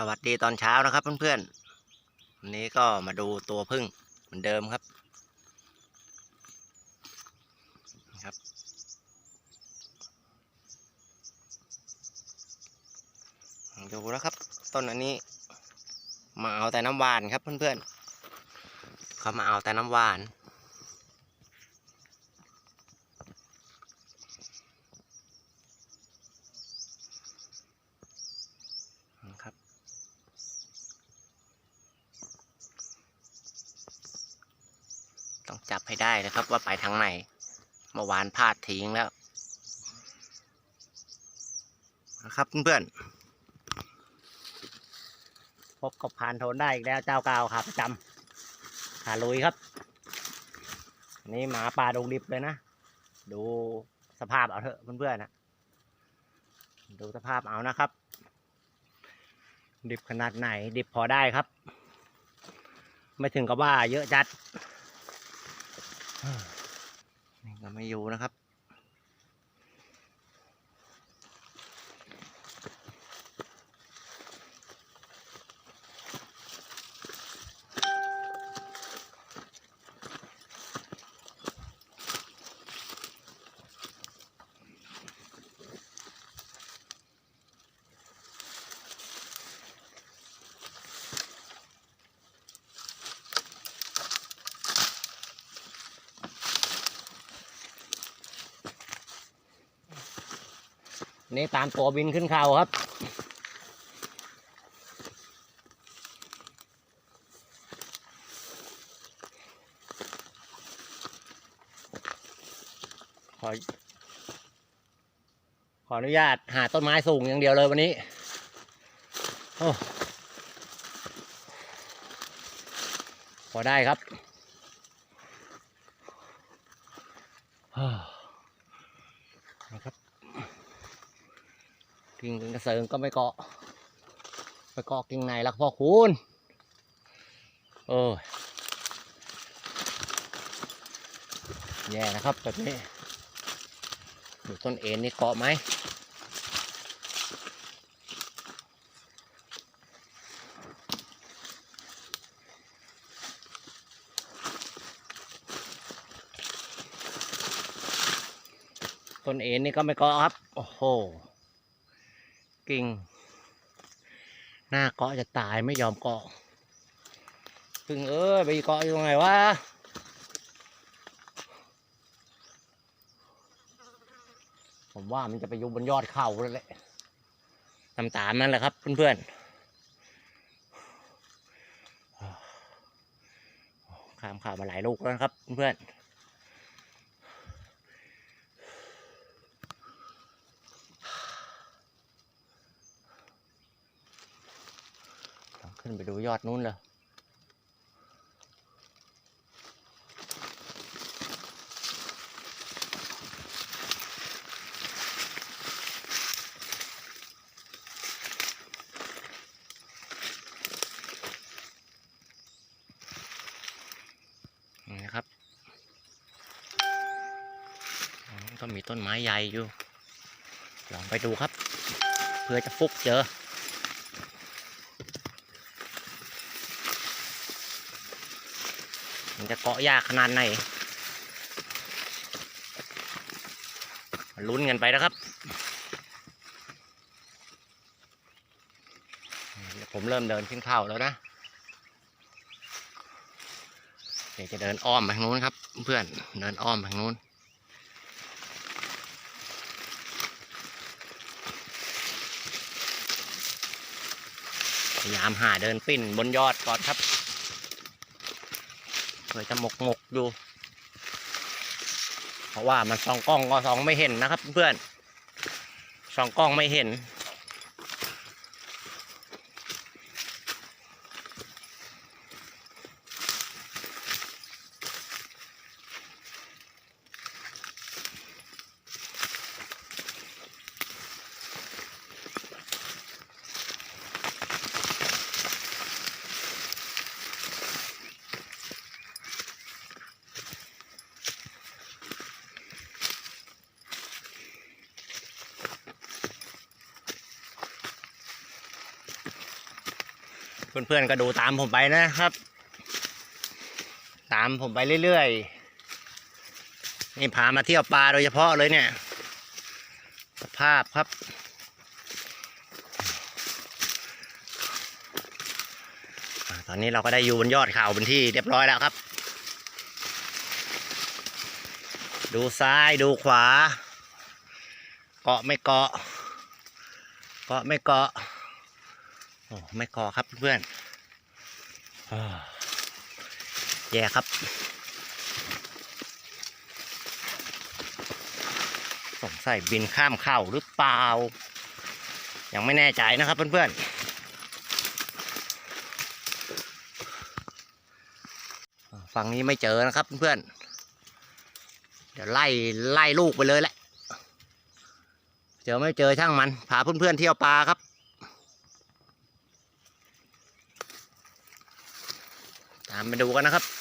สวัสดีตอนเช้านะครับเพื่อนๆวันนี้ก็มาดูตัวพึ่งเหมือนเดิมครับนะครับ ดูนะครับ ต้นอันนี้ มาเอาแต่น้ำหวานครับเพื่อนๆเขามาเอาแต่น้ำหวาน นะครับ ต้องจับให้ได้นะครับว่าไปทางไหนเมื่อวานพลาดทิ้งแล้วนะครับเพื่อนๆพบกับพานโทนได้อีกแล้วเจ้าเก่าขาประจำขาลุยครับนนี้หมาป่าดงดิบเลยนะ ดูสภาพเอาเถอะเพื่อนๆนะดูสภาพเอานะครับ ดิบขนาดไหนดิบพอได้ครับ ไม่ถึงกับว่าเยอะจัด นี่ก็ไม่อยู่นะครับ นี่ตามตัวบินขึ้นเขาครับ ขอ ขออนุญาตหาต้นไม้สูงอย่างเดียวเลยวันนี้ โอ้พอได้ครับฮ่านะครับ กิ่งกระเซิงก็ไม่เกาะไปเกาะกิ่งไหนล่ะพ่อคุณเออแย่นะครับแบบนี้ดูต้นเอ็นนี่เกาะไหมต้นเอ็นนี่ก็ไม่เกาะครับ โอ้โห กิ่ง หน้าเกาะจะตายไม่ยอมเกาะพึ่งเอ้ยไปเกาะอยู่ตรงไหนวะผมว่ามันจะไปอยู่บนยอดเขาแล้วแหละตามตามนั่นแหละครับเพื่อนๆข้ามข่าวมาหลายลูกแล้วนะครับเพื่อนๆ ต้องขึ้นไปดู ยอดนู้นเลยนี่นะครับ ก็มีต้นไม้ใหญ่อยู่ ลองไปดูครับ เพื่อจะฟุกเจอ มันจะเกาะยากขนาดไหนมาลุ้นกันไปนะครับ ผมเริ่มเดินขึ้นเข้าแล้วนะ เดี๋ยวจะเดินอ้อมไปทางนู้นครับ เพื่อนเดินอ้อมไปทางนู้นพยายามหาเดินปิ้นบนยอดก่อนครับ เผื่อจะหมกหมกอยู่ เพราะว่ามันส่องกล้องก็ส่องไม่เห็นนะครับ เพื่อนส่องกล้องไม่เห็น เพื่อนๆก็ดูตามผมไปนะครับ ตามผมไปเรื่อยๆ นี่พามาเที่ยวปลาโดยเฉพาะเลยเนี่ย สภาพครับ ตอนนี้เราก็ได้อยู่บนยอดเขาบนที่เรียบร้อยแล้วครับ ดูซ้ายดูขวา เกาะไม่เกาะ เกาะไม่เกาะ โอ้ไม่เกาะครับเพื่อนๆอ่าแย่ครับสงสัยบินข้ามเข่าหรือเปล่า ยังไม่แน่ใจนะครับเพื่อนๆฝั่งนี้ไม่เจอนะครับเพื่อนๆเดี๋ยวไล่ไล่ลูกไปเลยแหละ เจอไม่เจอช่างมันพาเพื่อนๆเที่ยวปลาครับามไปดูกันนะครับ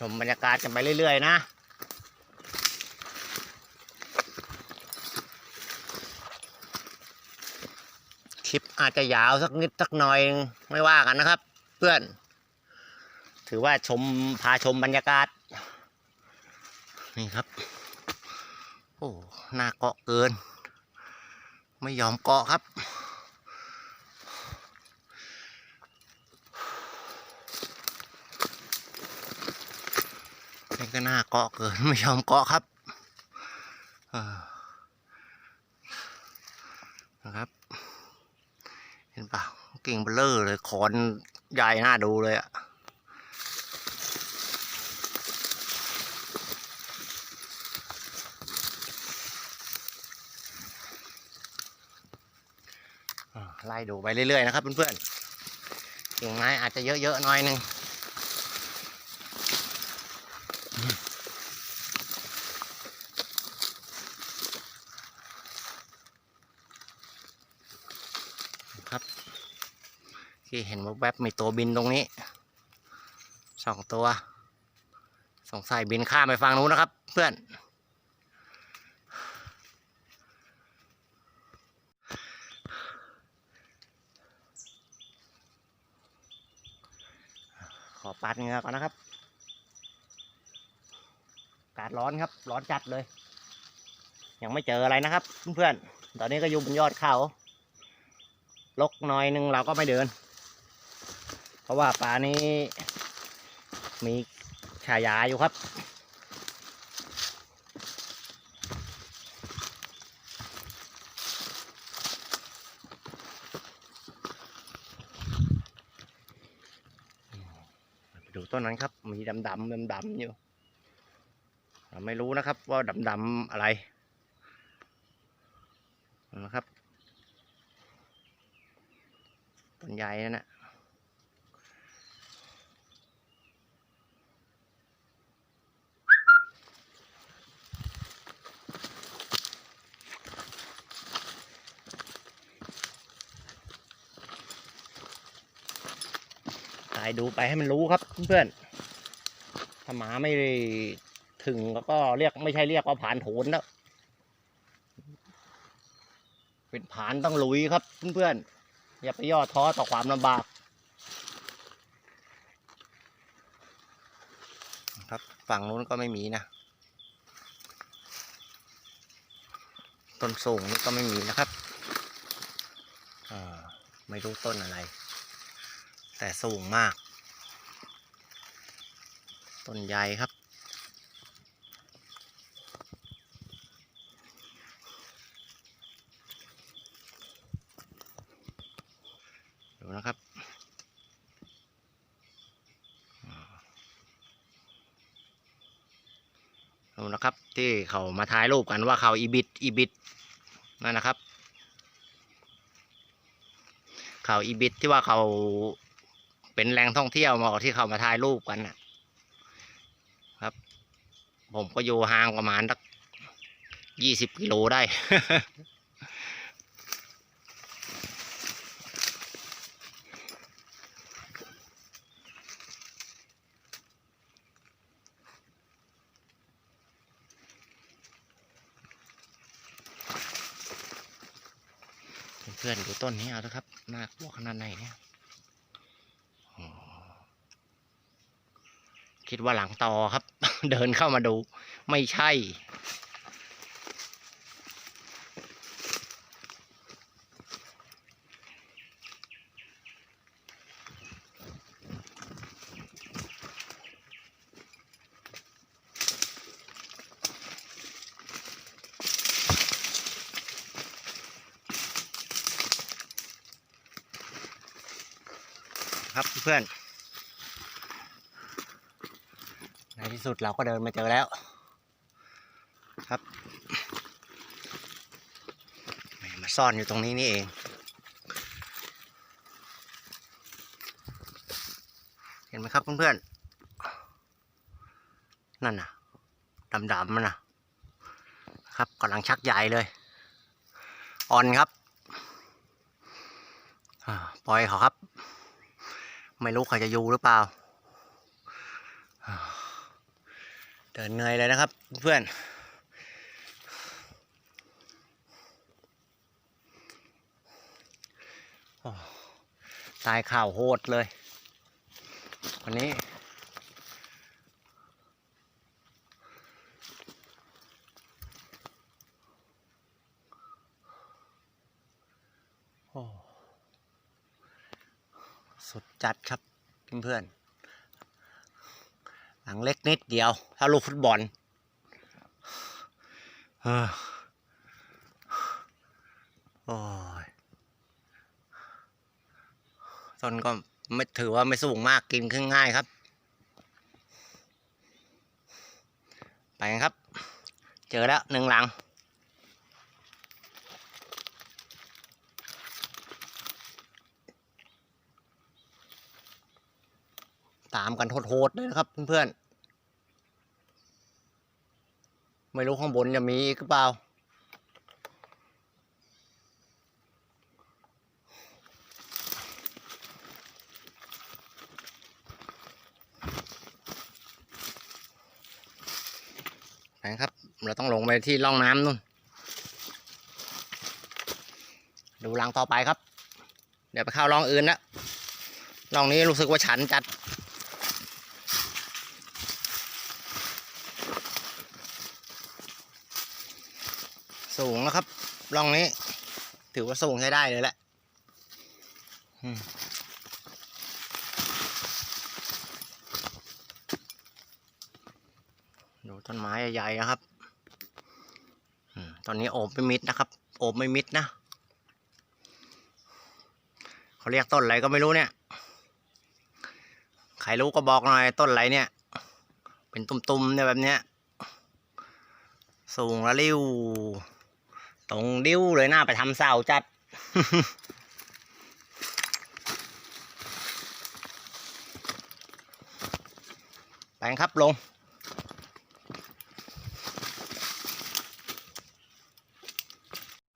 ชมบรรยากาศกันไปเรื่อย ๆ นะคลิปอาจจะยาวสักนิดสักหน่อยไม่ว่ากันนะครับ เพื่อน ถือว่าชมพาชมบรรยากาศ นี่ครับ โอ้หน้าเกาะเกิน ไม่ยอมเกาะครับ ก็น่าเกาะเกินไม่ยอมเกาะครับนะครับ เห็นเปล่ากิ่งเบลเลอร์เลยขอนใหญ่น่าดูเลยอะไล่ดูไปเรื่อยๆนะครับเพื่อนๆกิ่งไม้อาจจะเยอะๆหน่อยหนึง ที่เห็นว่าแวบๆมีตัวบินตรงนี้สองตัว สงสัยบินข้ามไปฝั่งนู้นนะครับ เพื่อน ขอปัดเหงื่อก่อนนะครับอากาศร้อนครับ ร้อนจัดเลย ยังไม่เจออะไรนะครับ เพื่อนๆตอนนี้ก็อยู่บนยอดเขาลกหน่อยหนึงเราก็ไม่เดิน ราะว่าปลานี้ มีฉายาอยู่ครับไปดูต้นนั้นครับ มีดำดำดำดำๆอยู่เราไม่รู้นะครับว่าดำดำๆอะไรนะครับ ต้นใหญ่นั่นนะตาย ดูไปให้มันรู้ครับเพื่อนๆถ้าหมาไม่ถึงก็เรียกไม่ใช่เรียกว่าผ่านโถนแล้ว เป็นผานต้องลุยครับเพื่อนๆอย่าไปย่อท้อต่อความลำบากครับฝั่งนู้นก็ไม่มีนะต้นสูงนี่ก็ไม่มีนะครับ ไม่รู้ต้นอะไร แต่สูงมาก ต้นใหญ่ครับ ดูนะครับดูนะครับ ที่เขามาถ่ายรูปกันว่าเขาอีบิดอีบิดนั่นนะครับ เขาอีบิดที่ว่าเขา เป็นแหล่งท่องเที่ยวมาที่เขามาถ่ายรูปกันนะครับ ผมก็อยู่ห่างประมาณสักยี่สิบกิโลได้ เพื่อนดูต้นนี้เอาละครับน่ากลัวขนาดไหนเนี่ยโอ้ คิดว่าหลังตอครับ เดินเข้ามาดู ไม่ใช่ ครับเพื่อน ใน ที่สุดเราก็เดินมาเจอแล้ว ครับมาซ่อนอยู่ตรงนี้นี่เองเห็นไหมครับเพื่อนๆ นั่นน่ะ ดำๆมันน่ะ ครับกำลังชักใหญ่เลย อ่อนครับ ปล่อยเขาครับ ไม่รู้เขาจะอยู่หรือเปล่า เดินเหนื่อยเลยนะครับ เพื่อนตายข่าวโหดเลย วันนี้ สุดจัดครับเพื่อนๆ หลังเล็กนิดเดียว ถ้าลูกฟุตบอลเออโอ้ยต้นก็ไม่ถือว่าไม่สูงมากกินขึ้นง่ายครับ ไปครับ เจอแล้วหนึ่งหลังตามกันโหดๆเลยนะครับเพื่อนๆ ไม่รู้ข้างบนจะมีอีกหรือเปล่า นะครับ เราต้องลงไปที่ร่องน้ำนู่น ดูรังต่อไปครับ เดี๋ยวไปเข้าร่องอื่นนะร่องนี้รู้สึกว่าฉันจัด สูงนะค ร่องนี้ ถือว่าสูงใช้ได้เลยแหละดูต้นไม้ใหญ่ๆนะครับตอนนี้โอบไม่มิดนะครับ โอบไม่มิดนะ เขาเรียกต้นอะไรก็ไม่รู้เนี่ย ใครรู้ก็บอกหน่อยต้นอะไรเนี่ย เป็นตุ่มๆเนี่ยแบบเนี้ย สูงแล้วริ้ว ตรงดิ้วเลยหน้าไปทำเสาจัดไปกันครับลง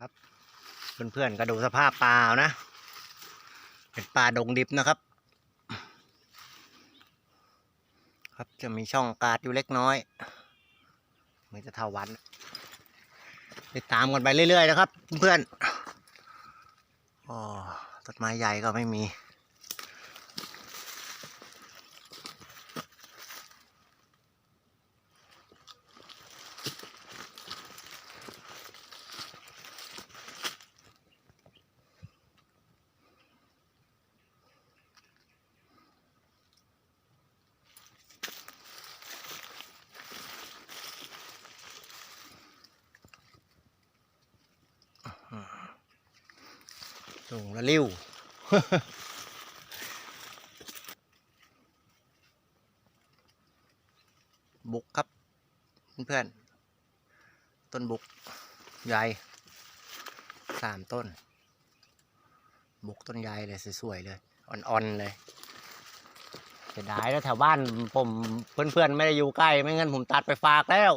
ครับ เพื่อนๆก็ดูสภาพปลานะ เป็นปลาดงดิบนะครับ ครับจะมีช่องกาศอยู่เล็กน้อย เหมือนจะเท่าวัน ติดตามกันไปเรื่อยๆนะครับ เพื่อนๆอ๋อต้นไม้ใหญ่ก็ไม่มี สูงแล้วริ้วบุกครับ เพื่อนๆต้นบุกใหญ่สามต้น บุกต้นใหญ่เลยสวยๆเลย อ่อนๆเลยเสียดายแล้วแถวบ้านผมเพื่อนๆไม่ได้อยู่ใกล้ ไม่งั้นผมตัดไปฝากแล้ว